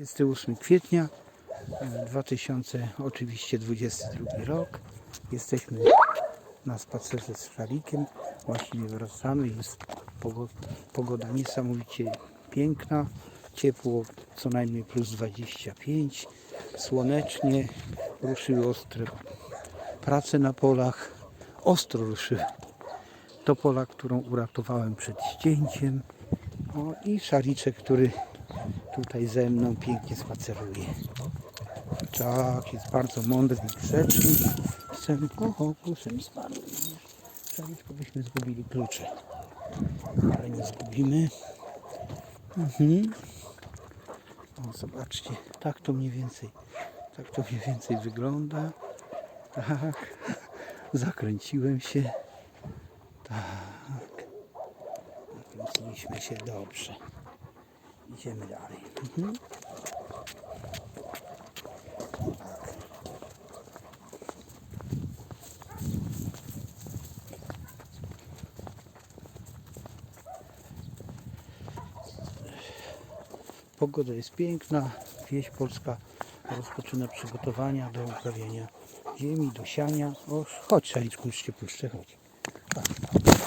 28 kwietnia e, 2000 oczywiście 22 rok. Jesteśmy na spacerze z szalikiem. Właściwie wracamy. Jest pogoda, niesamowicie piękna. Ciepło co najmniej plus 25. Słonecznie. Ruszyły ostre prace na polach. Ostro ruszyły. To pola, którą uratowałem przed ścięciem. O, I szaliczek, który tutaj ze mną pięknie spaceruje. Tak, jest bardzo mądry i grzeczny. Chcemy... Oho, klucze mi byśmy zgubili klucze. Ale nie zgubimy. Mhm. O, zobaczcie, tak to mniej więcej, tak to mniej więcej wygląda. Tak, zakręciłem się. Tak. Nakręciliśmy się dobrze. Idziemy dalej. Mhm. Pogoda jest piękna. Wieś polska rozpoczyna przygotowania do uprawiania ziemi, do siania. O, chodź, szaliczku, już cię puszczę, chodź. Chodź.